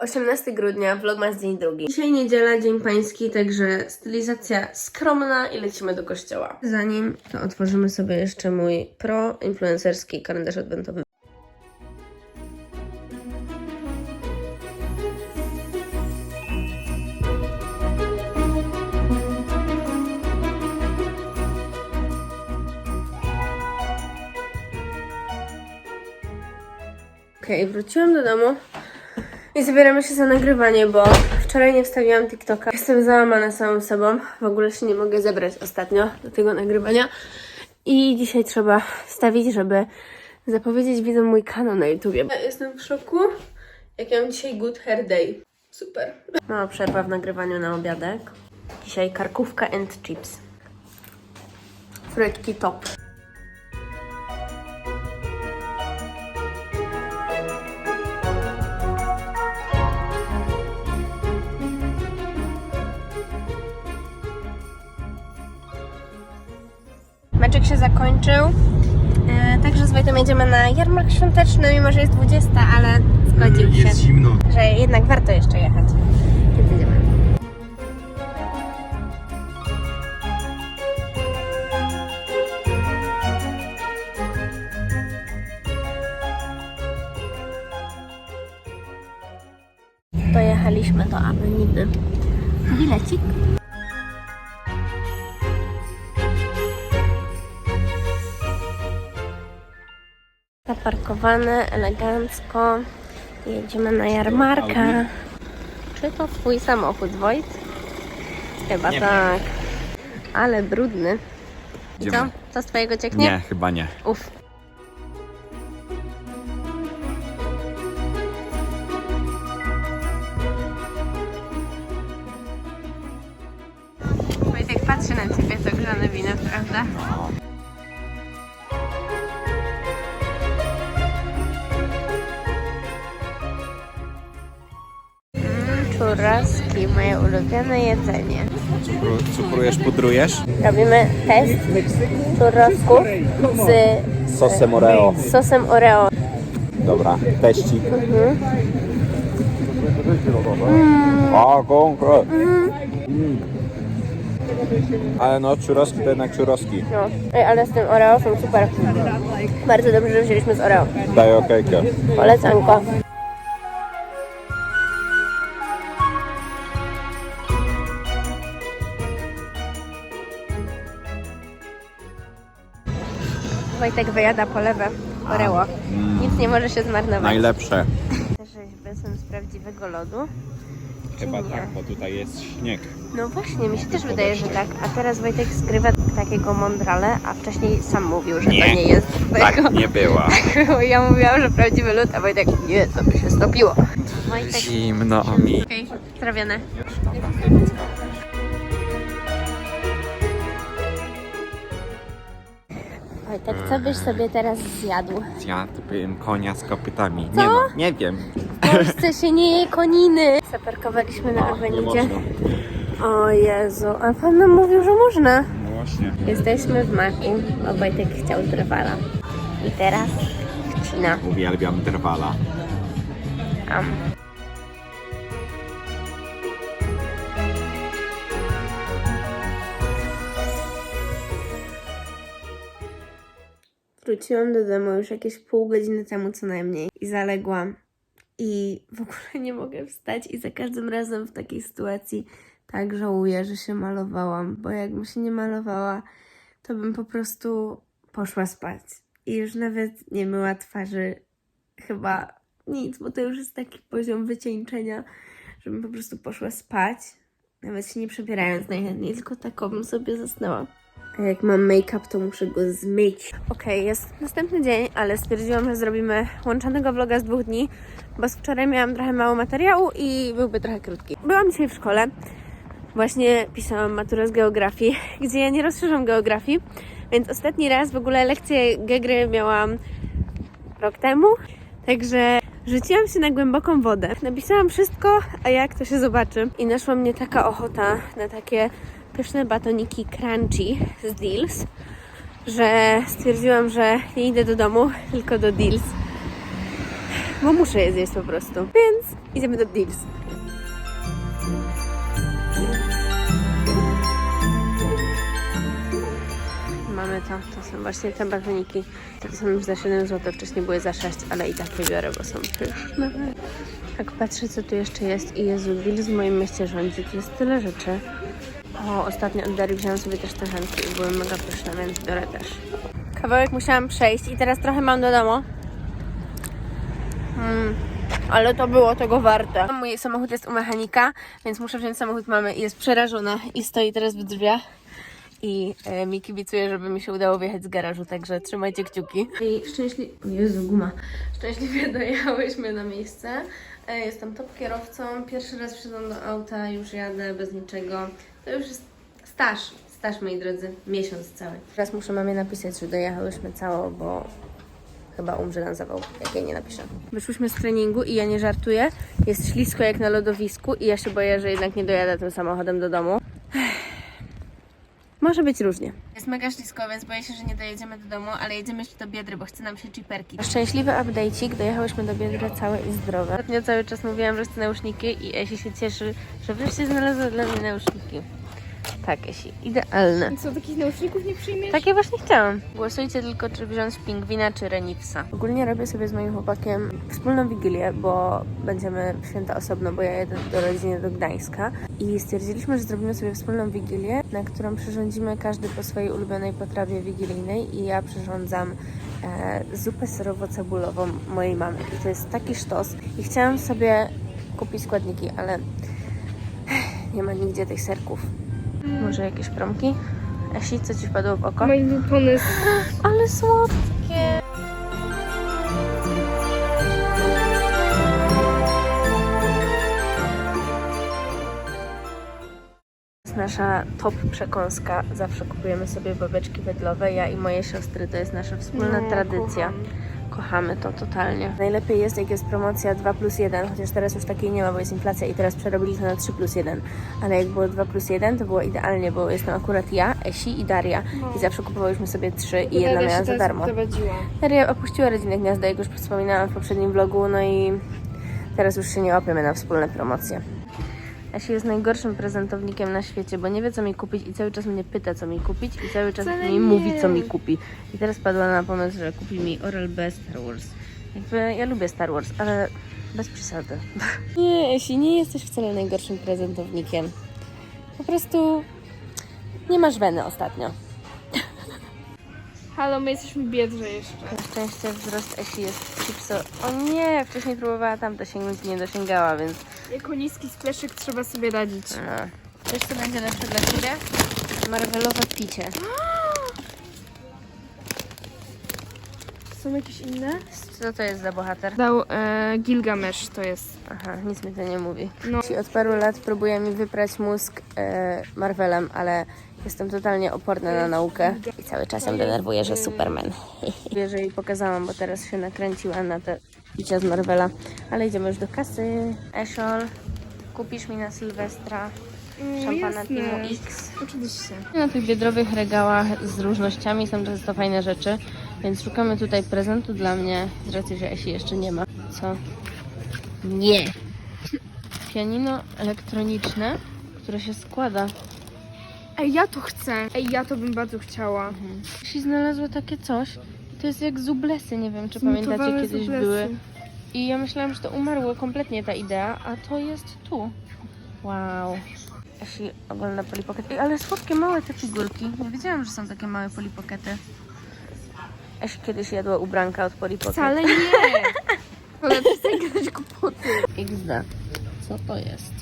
18 grudnia, vlogmas dzień drugi. Dzisiaj niedziela, dzień pański, także stylizacja skromna i lecimy do kościoła. Zanim to otworzymy sobie jeszcze mój pro-influencerski kalendarz adwentowy. Okej, wróciłam do domu i zabieramy się za nagrywanie, bo wczoraj nie wstawiłam TikToka. Jestem załamana samą sobą. W ogóle się nie mogę zebrać ostatnio do tego nagrywania. I dzisiaj trzeba wstawić, żeby zapowiedzieć widzom mój kanał na YouTubie. Ja jestem w szoku, jak ja mam dzisiaj good hair day. Super. Mała przerwa w nagrywaniu na obiadek. Dzisiaj karkówka and chips. Frytki top. Się zakończył. E, także z Wojtem jedziemy na jarmark świąteczny, mimo że jest 20, ale zgodził się, Jest zimno. że jednak warto jeszcze jechać. Więc jedziemy. Dojechaliśmy do Avenidy. Bilecik. Elegancko. Jedziemy na jarmarka. Czy to twój samochód, Wojt? Chyba Nie. tak. Ale brudny. I co? Co z twojego cieknie? Nie, chyba nie. Uff. Wojtek patrzy na ciebie, to grzane wino, prawda? Mm, Churraski, moje ulubione jedzenie. Cukru, cukrujesz, pudrujesz? Robimy test churrasków z Sosem Oreo. z sosem Oreo. Dobra, teścik. A, konkret. Ale no, churroski to jednak churroski. No, Ej, ale z tym Oreo są super. Bardzo dobrze, że wzięliśmy z Oreo. Daję okejkę. Polecanko. Wojtek wyjada polewę Oreo. Nic nie może się zmarnować. Najlepsze. Rzeźby są z prawdziwego lodu. Chyba nie? tak, bo tutaj jest śnieg. No właśnie, mi się też wydaje, że tak. A teraz Wojtek skrywa takiego mądrale, a wcześniej sam mówił, że Nie. to nie jest tego. Tak nie była. Ja mówiłam, że prawdziwy lód, a Wojtek nie, to by się stopiło. Wojtek, Zimno mi. okej, zrobione. Wojtek, co byś sobie teraz zjadł? Zjadłbym konia z kopytami. Co? Nie no, nie wiem. W Polsce się nie je koniny. Zaparkowaliśmy na można. O Jezu, a pan nam mówił, że można. No właśnie. Jesteśmy w Maku, bo Wojtek chciał drwala. I teraz wcina. Uwielbiam drwala. Am. Wróciłam do domu już jakieś pół godziny temu co najmniej i zaległam. I w ogóle nie mogę wstać i za każdym razem w takiej sytuacji tak żałuję, że się malowałam, bo jakbym się nie malowała, to bym po prostu poszła spać. I już nawet nie myła twarzy chyba nic, bo to już jest taki poziom wycieńczenia, żebym po prostu poszła spać, nawet się nie przebierając najchętniej, tylko taką bym sobie zasnęła. A jak mam make-up, to muszę go zmyć. Okej, jest następny dzień, ale stwierdziłam, że zrobimy łączonego vloga z dwóch dni, bo z wczoraj miałam trochę mało materiału i byłby trochę krótki. Byłam dzisiaj w szkole, właśnie pisałam maturę z geografii, gdzie ja nie rozszerzam geografii, więc ostatni raz w ogóle lekcję gegry miałam rok temu, także rzuciłam się na głęboką wodę. Napisałam wszystko, a jak to się zobaczy. I naszła mnie taka ochota na takie pyszne batoniki crunchy z Deals, że stwierdziłam, że nie idę do domu, tylko do Deals. Bo muszę je zjeść po prostu. Więc idziemy do Deals. Mamy to, to są właśnie te batoniki. To są już za 7 zł, wcześniej były za 6, ale i tak je biorę, bo są pyszne. Tak patrzę, co tu jeszcze jest i Jezu, Deals w moim mieście rządzi. Tu jest tyle rzeczy. O, ostatnio od Dary wziąłam sobie też te chętki i były mega pyszne, więc biorę też. Kawałek musiałam przejść i teraz trochę mam do domu. Mm, ale to było tego warte. Mój samochód jest u mechanika, więc muszę wziąć samochód mamy i jest przerażona i stoi teraz w drzwiach. I e, mi kibicuje, żeby mi się udało wjechać z garażu, także trzymajcie kciuki. I szczęśliwie... Jezu, guma. Szczęśliwie dojechałyśmy na miejsce. E, jestem top kierowcą. Pierwszy raz wsiadłam do auta, już jadę bez niczego. To już jest staż, staż moi drodzy, miesiąc cały. Teraz muszę mamie napisać, że dojechałyśmy cało, bo chyba umrze na zawał, jak jej nie napiszę. Wyszłyśmy z treningu i ja nie żartuję. Jest ślisko jak na lodowisku i ja się boję, że jednak nie dojadę tym samochodem do domu. Może być różnie. Jest mega ślisko, więc boję się, że nie dojedziemy do domu, ale jedziemy jeszcze do Biedry, bo chce nam się chiperki. Szczęśliwy update'ik, dojechałyśmy do Biedry całe i zdrowe. Ostatnio cały czas mówiłam, że chcę nauszniki i Esi się cieszy, że wreszcie znalazła dla mnie nauszniki. Tak, Esi, idealne. Co, takich nauczników nie przyjmiesz? Takie właśnie chciałam. Głosujcie tylko, czy wziąć pingwina, czy renipsa. Ogólnie robię sobie z moim chłopakiem wspólną wigilię, bo będziemy w święta osobno, bo ja jedę do rodziny do Gdańska. I stwierdziliśmy, że zrobimy sobie wspólną wigilię, na którą przyrządzimy każdy po swojej ulubionej potrawie wigilijnej. I ja przyrządzam e, zupę serowo-cebulową mojej mamy. I to jest taki sztos. I chciałam sobie kupić składniki, ale nie ma nigdzie tych serków. Może jakieś promki? Esi, co Ci wpadło w oko? Mój pomysł. Ale słodkie. Jest nasza top przekąska. Zawsze kupujemy sobie babeczki wedlowe. Ja i moje siostry. To jest nasza wspólna No, tradycja. kocham. Kochamy to totalnie. Najlepiej jest, jak jest promocja 2 plus 1, chociaż teraz już takiej nie ma, bo jest inflacja i teraz przerobili to na 3 plus 1. Ale jak było 2 plus 1, to było idealnie, bo jestem akurat ja, Esi i Daria. I zawsze kupowałyśmy sobie trzy i jedna miała za darmo. Daria opuściła rodzinę Gniazdo, jak już wspominałam w poprzednim vlogu, no i teraz już się nie łapiemy na wspólne promocje. Asi jest najgorszym prezentownikiem na świecie, bo nie wie co mi kupić i cały czas mnie pyta co mi kupić i cały czas Wcale mi nie. mówi co mi kupi. I teraz padła na pomysł, że kupi mi Oral-B Star Wars. Jakby ja lubię Star Wars, ale bez przesady. Nie, Esi, nie jesteś wcale najgorszym prezentownikiem. Po prostu nie masz weny ostatnio. Halo, my jesteśmy biedrzy jeszcze. Na szczęście wzrost Esi jest chipso. O nie, wcześniej próbowała tam dosięgnąć i nie dosięgała, więc Jako niski spleszyk trzeba sobie radzić. no. Wiesz co będzie lepsze dla Ciebie? Marvelowe picie. Są jakieś inne? Co to jest za bohater? Dał e, Gilgamesz, to jest. Aha, nic mi to nie mówi. No. Od paru lat próbuje mi wyprać mózg e, Marvelem, ale jestem totalnie oporna na naukę i cały czas ją denerwuję, że Superman. Wierzę jej pokazałam, bo teraz się nakręciła na te picia z Marvela. Ale idziemy już do kasy. Eszol, kupisz mi na Sylwestra szampana jasne. Teamu X. Oczywiście. Na tych biedrowych regałach z różnościami są często fajne rzeczy, więc szukamy tutaj prezentu dla mnie, z racji, że Esi jeszcze nie ma. Co? Nie! Pianino elektroniczne, które się składa. Ej, ja to chcę. Ej, ja to bym bardzo chciała. Esi znalazła takie coś. To jest jak zublesy, nie wiem czy Zmutowane pamiętacie kiedyś zublesy. były. I ja myślałam, że to umarło kompletnie ta idea, a to jest tu. Wow. Esi ogląda polipocket. Ej, ale słodkie, małe te figurki. Nie wiedziałam, że są takie małe polipokety. Esi kiedyś jadła ubranka od polipocket. Wcale nie. Ale przestań gadać głupoty. XD. Co to jest?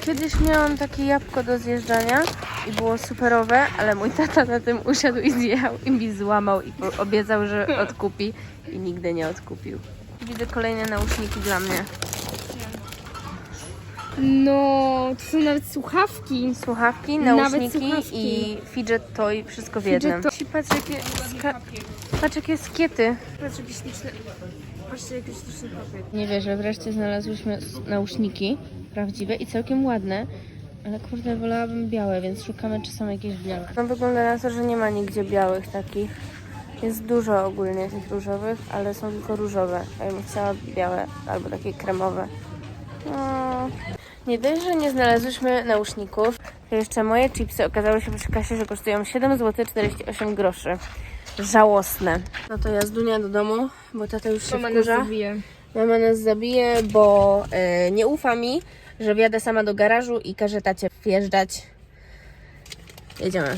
Kiedyś miałam takie jabłko do zjeżdżania i było superowe, ale mój tata na tym usiadł i zjechał i mi złamał i obiecał, że odkupi i nigdy nie odkupił. Widzę kolejne nauszniki dla mnie. No, to są nawet słuchawki. Słuchawki, Nawet nauszniki słuchawki. i fidget toy, wszystko w Fidget jednym. toy. Patrz jakie, ska- patrz jakie skiety. Patrz, jakieś śliczne... Patrzcie, jakieś śliczny papier. Nie wierzę, wreszcie znalazłyśmy s- nauszniki prawdziwe i całkiem ładne. Ale kurde, wolałabym białe, więc szukamy, czy są jakieś białe. No wygląda na to, że nie ma nigdzie białych takich. Jest dużo ogólnie tych różowych, ale są tylko różowe. A ja bym chciała białe albo takie kremowe. No. Nie dość, że nie znalazłyśmy nauszników, to jeszcze moje chipsy okazały się przy kasie, że kosztują 7 zł 48 groszy. Żałosne. No to ja z Dunia do domu, bo tata już się Mama nas wkurza. zabije. Mama nas zabije, bo e, nie ufa mi, że wjadę sama do garażu i każe tacie wjeżdżać. Jedziemy.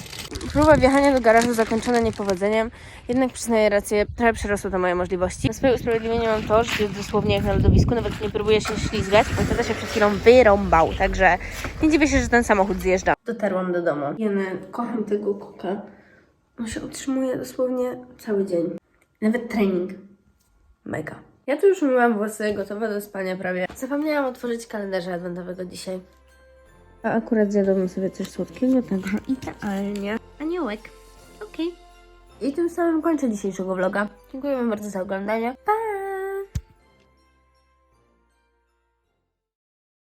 Próba wjechania do garażu zakończona niepowodzeniem, jednak przyznaję rację, trochę przerosło to moje możliwości. Na swoje usprawiedliwienie mam to, że jest dosłownie jak na lodowisku, nawet nie próbuję się ślizgać, bo tata się przed chwilą wyrąbał, także nie dziwię się, że ten samochód zjeżdża. Dotarłam do domu. Jene, kocham tego koka. On się utrzymuje dosłownie cały dzień. Nawet trening. Mega. Ja tu już umyłam włosy, gotowa do spania prawie. Zapomniałam otworzyć kalendarza adwentowego dzisiaj. A akurat zjadłabym sobie coś słodkiego, także idealnie. Aniołek. Okej. I tym samym kończę dzisiejszego vloga. Dziękuję Wam bardzo za oglądanie. Pa!